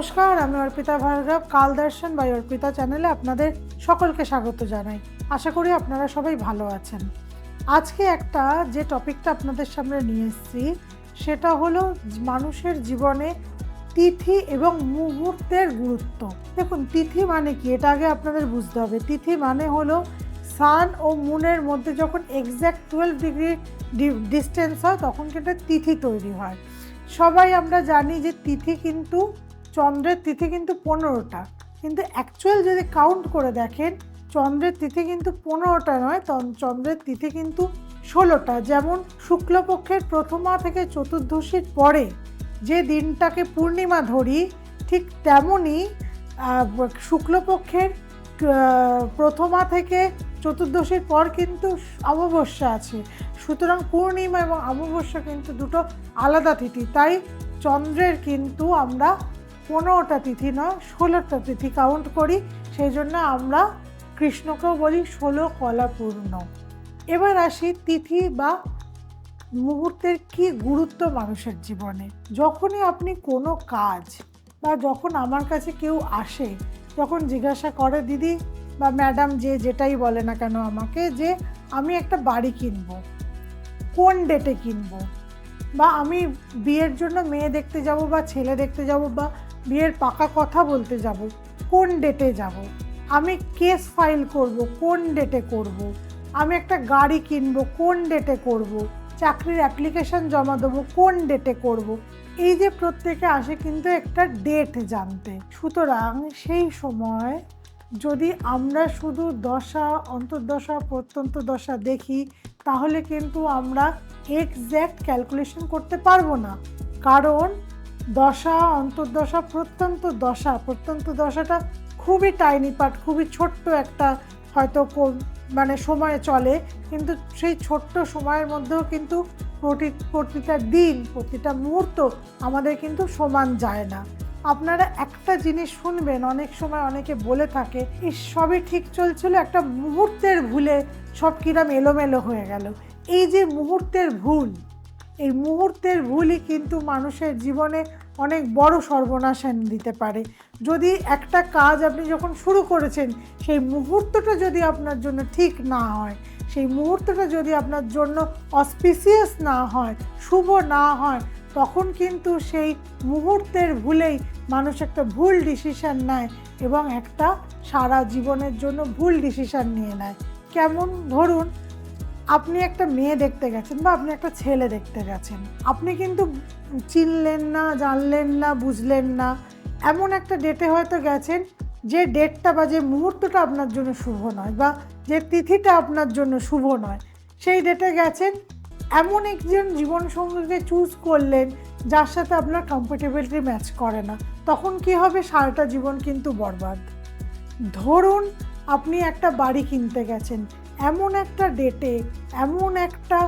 নমস্কার, আমি অর্পিতা ভার্গব কাল দর্শন বাই অর্পিতা চ্যানেলে আপনাদের সকলকে স্বাগত জানাই। আশা করি আপনারা সবাই ভালো আছেন। আজকে একটা যে টপিকটা আপনাদের সামনে নিয়ে এসেছি, সেটা হলো মানুষের জীবনে তিথি এবং মুহূর্তের গুরুত্ব। দেখুন, তিথি মানে কি? এটা আগে আপনাদের বুঝতে হবে। তিথি মানে হলো সান ও মুনের মধ্যে যখন এক্স্যাক্ট টুয়েলভ ডিগ্রি ডিস্টেন্স হয়, তখন কিন্তু তিথি তৈরি হয়। সবাই আমরা জানি যে তিথি কিন্তু চন্দ্রের তিথি কিন্তু পনেরোটা। কিন্তু অ্যাকচুয়াল যদি কাউন্ট করে দেখেন, চন্দ্রের তিথি কিন্তু পনেরোটা নয় চন্দ্রের তিথি কিন্তু ষোলোটা। যেমন শুক্লপক্ষের প্রথমা থেকে চতুর্দশীর পরে যে দিনটাকে পূর্ণিমা ধরি, ঠিক তেমনই শুক্লপক্ষের প্রথমা থেকে চতুর্দশীর পর কিন্তু অমাবস্যা আছে। সুতরাং পূর্ণিমা এবং অমাবস্যা কিন্তু দুটো আলাদা তিথি। তাই চন্দ্রের কিন্তু আমরা পনেরোটা তিথি নয়, ষোলোটা তিথি কাউন্ট করি, সেই জন্য আমরা কৃষ্ণকেও বলি ষোলো কলাপূর্ণ এবার আসি তিথি বা মুহূর্তের কি গুরুত্ব মানুষের জীবনে। যখনই আপনি কোনো কাজ বা যখন আমার কাছে কেউ আসে যখন জিজ্ঞাসা করে, দিদি বা ম্যাডাম যে যেটাই বলে না কেন আমাকে যে আমি একটা বাড়ি কিনবো, কোন ডেটে কিনবো? বা আমি বিয়ের জন্য মেয়ে দেখতে যাব বা ছেলে দেখতে যাব বা বিয়ের পাকা কথা বলতে যাব, কোন ডেটে যাব, আমি কেস ফাইল করব, কোন ডেটে করব, আমি একটা গাড়ি কিনবো, কোন ডেটে করব, চাকরির অ্যাপ্লিকেশন জমা দেবো, কোন ডেটে করব, এই যে প্রত্যেকে আসে কিন্তু একটা ডেট জানতে। সুতরাং সেই সময় যদি আমরা শুধু দশা, অন্তর্দশা প্রত্যন্ত দশা দেখি, তাহলে কিন্তু আমরা এক্স্যাক্ট ক্যালকুলেশন করতে পারব না। কারণ দশা, অন্তর্দশা, প্রত্যন্ত দশা। প্রত্যন্ত দশাটা খুবই টাইনি পার্ট খুবই ছোট্ট একটা হয়তো মানে সময়ে চলে, কিন্তু সেই ছোট্ট সময়ের মধ্যেও কিন্তু প্রতি প্রতিটা দিন, প্রতিটা মুহূর্ত আমাদের কিন্তু সমান যায় না। আপনারা একটা জিনিস শুনবেন, অনেক সময় অনেকে বলে থাকে এই সবই ঠিক চলছিল, একটা মুহূর্তের ভুলে সব কিরম এলোমেলো হয়ে গেল। এই যে মুহূর্তের ভুল, এই মুহূর্তের ভুলই কিন্তু মানুষের জীবনে অনেক বড় সর্বনাশ এনে দিতে পারে। যদি একটা কাজ আপনি যখন শুরু করেছেন, সেই মুহূর্তটা যদি আপনার জন্য ঠিক না হয়, সেই মুহূর্তটা যদি আপনার জন্য অসপিসিয়াস না হয়, শুভ না হয়, তখন কিন্তু সেই মুহূর্তের ভুলেই মানুষ একটা ভুল ডিসিশান নেয় এবং একটা সারা জীবনের জন্য ভুল ডিসিশান নিয়ে নেয়। কেমন? ধরুন আপনি একটা মেয়ে দেখতে গেছেন বা আপনি একটা ছেলে দেখতে গেছেন, আপনি কিন্তু চিনলেন না, জানলেন না, বুঝলেন না। এমন একটা ডেটে হয়তো গেছেন যে ডেটটা বা যে মুহূর্তটা আপনার জন্য শুভ নয় বা যে তিথিটা আপনার জন্য শুভ নয়, সেই ডেটে গেছেন, এমন একজন জীবনসঙ্গীকে চুজ করলেন যার সাথে আপনার কমফোর্টেবিলিটি ম্যাচ করে না। তখন কি হবে? সারাটা জীবন কিন্তু বরবাদ। ধরুন আপনি একটা বাড়ি কিনতে গেছেন এমন একটা ডেটে এমন একটা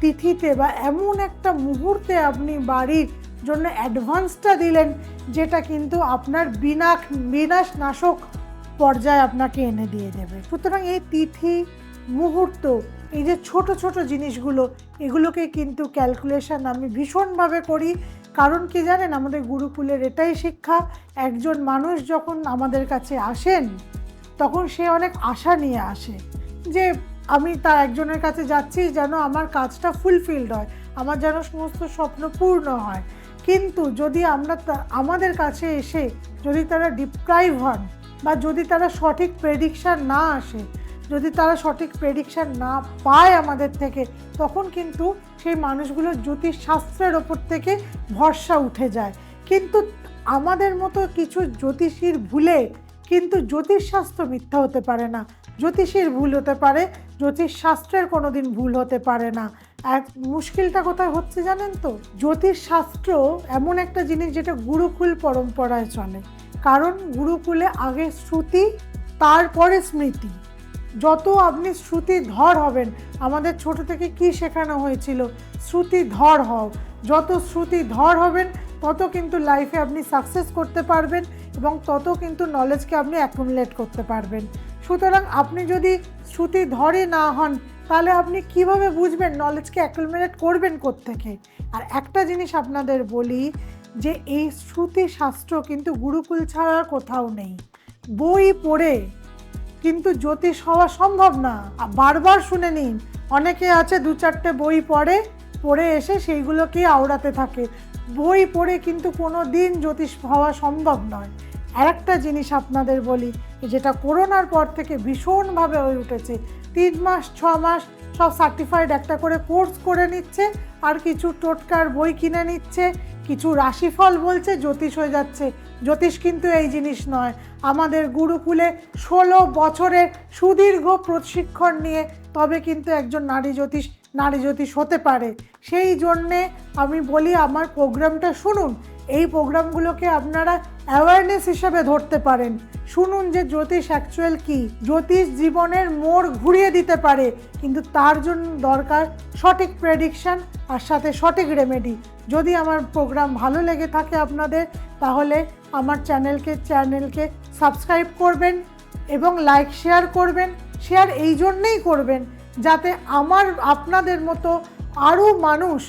তিথিতে বা এমন একটা মুহূর্তে আপনি বাড়ির জন্য অ্যাডভান্সটা দিলেন, যেটা কিন্তু আপনার বিনা বিনাশ নাশক পর্যায়ে আপনাকে এনে দিয়ে দেবে। সুতরাং এই তিথি, মুহূর্ত, এই যে ছোট ছোট জিনিসগুলো, এগুলোকে কিন্তু ক্যালকুলেশন আমি ভীষণভাবে করি। কারণ কি জানেন, আমাদের গুরুকুলের এটাই শিক্ষা, একজন মানুষ যখন আমাদের কাছে আসেন, তখন সে অনেক আশা নিয়ে আসে। যে আমি তার একজনের কাছে যাচ্ছি যেন আমার কাজটা ফুলফিলড হয়, আমার যেন সমস্ত স্বপ্ন পূর্ণ হয়। কিন্তু যদি আমরা আমাদের কাছে এসে যদি তারা ডিপ্রাইভ হন বা যদি তারা সঠিক প্রেডিকশান না আসে, যদি তারা সঠিক প্রেডিকশান না পায় আমাদের থেকে, তখন কিন্তু সেই মানুষগুলোর জ্যোতিষশাস্ত্রের ওপর থেকে ভরসা উঠে যায়। কিন্তু আমাদের মতো কিছু জ্যোতিষীর ভুলে কিন্তু জ্যোতিষশাস্ত্র মিথ্যা হতে পারে না। জ্যোতিষীর ভুল হতে পারে জ্যোতিষশাস্ত্রের কোনো দিন ভুল হতে পারে না। এক মুশকিলটা কোথায় হচ্ছে জানেন তো? জ্যোতিষশাস্ত্র এমন একটা জিনিস যেটা গুরুকুল পরম্পরায় চলে। কারণ গুরুকুলে আগে শ্রুতি, তারপরে স্মৃতি। যত আপনি শ্রুতি ধর হবেন, আমাদের ছোট থেকে কি শেখানো হয়েছিল? শ্রুতি ধর হও। যত শ্রুতি ধর হবেন, তত কিন্তু লাইফে আপনি সাকসেস করতে পারবেন এবং তত কিন্তু নলেজকে আপনি অ্যাকুমুলেট করতে পারবেন। সুতরাং আপনি যদি শ্রুতি ধরে না হন, তাহলে আপনি কীভাবে বুঝবেন নলেজকে অ্যাকুমুলেট করবেন থেকে আর একটা জিনিস আপনাদের বলি, যে এই শ্রুতি শাস্ত্র কিন্তু গুরুকুল ছাড়া কোথাও নেই। বই পড়ে কিন্তু জ্যোতিষ হওয়া সম্ভব না। বারবার শুনে নিন, অনেকে আছে দু চারটে বই পড়ে পড়ে এসে সেইগুলোকে আওড়াতে থাকে। বই পড়ে কিন্তু কোনো দিন জ্যোতিষ হওয়া সম্ভব নয়। আর একটা জিনিস আপনাদের বলি যেটা করোনার পর থেকে ভীষণভাবে হয়ে উঠেছে। তিন মাস, ছ মাস সব সার্টিফাইড একটা করে কোর্স করে নিচ্ছে, আর কিছু টোটকার বই কিনে নিচ্ছে, কিছু রাশিফল বলছে, জ্যোতিষ হয়ে যাচ্ছে। জ্যোতিষ কিন্তু এই জিনিস নয়। আমাদের গুরুকুলে ষোলো বছরের সুদীর্ঘ প্রশিক্ষণ নিয়ে তবে কিন্তু একজন নারী জ্যোতিষ নারী জ্যোতিষ হতে পারে। সেই জন্যে আমি বলি, আমার প্রোগ্রামটা শুনুন। এই প্রোগ্রামগুলোকে আপনারা অ্যাওয়ারনেস হিসাবে ধরতে পারেন। শুনুন যে জ্যোতিষ অ্যাকচুয়াল কি। জ্যোতিষ জীবনের মোড় ঘুরিয়ে দিতে পারে, কিন্তু তার জন্য দরকার সঠিক প্রেডিকশন আর সাথে সঠিক রেমেডি যদি আমার প্রোগ্রাম ভালো লেগে থাকে আপনাদের, তাহলে আমার চ্যানেলকে চ্যানেলকে সাবস্ক্রাইব করবেন এবং লাইক শেয়ার করবেন। শেয়ার এই জন্যেই করবেন, যাতে আমার, আপনাদের মতো আরও মানুষ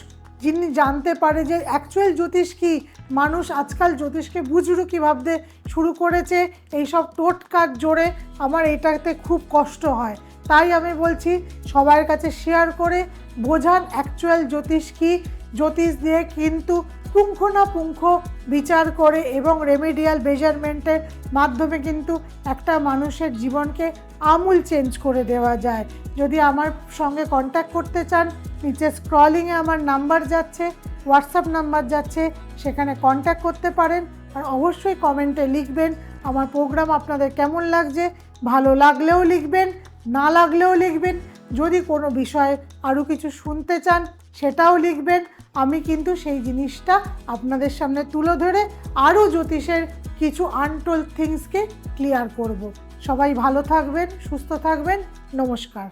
যিনি জানতে পারে যে অ্যাকচুয়াল জ্যোতিষ কি মানুষ আজকাল জ্যোতিষকে বুজরুকি ভাবতে শুরু করেছে, এইসব টোটকার জোরে আমার এটাতে খুব কষ্ট হয়। তাই আমি বলছি, সবার কাছে শেয়ার করে বোঝান অ্যাকচুয়াল জ্যোতিষ কি। জ্যোতিষ দিয়ে কিন্তু পুঙ্খানুপুঙ্খ বিচার করে এবং রেমেডিয়াল মেজারমেন্টের মাধ্যমে কিন্তু একটা মানুষের জীবনকে আমূল চেঞ্জ করে দেওয়া যায়। যদি আমার সঙ্গে কন্ট্যাক্ট করতে চান, নিচে স্ক্রলিংয়ে আমার নাম্বার যাচ্ছে। হোয়াটসঅ্যাপ নাম্বার যাচ্ছে, সেখানে কন্ট্যাক্ট করতে পারেন আর অবশ্যই কমেন্টে লিখবেন আমার প্রোগ্রাম আপনাদের কেমন লাগছে, ভালো লাগলেও লিখবেন, না লাগলেও লিখবেন, যদি কোনো বিষয়ে আরও কিছু শুনতে চান সেটাও লিখবেন, আমি কিন্তু সেই জিনিসটা আপনাদের সামনে তুলে ধরে আরও জ্যোতিষের কিছু আনটোল থিংসকে ক্লিয়ার করব। সবাই ভালো থাকবেন, সুস্থ থাকবেন, নমস্কার।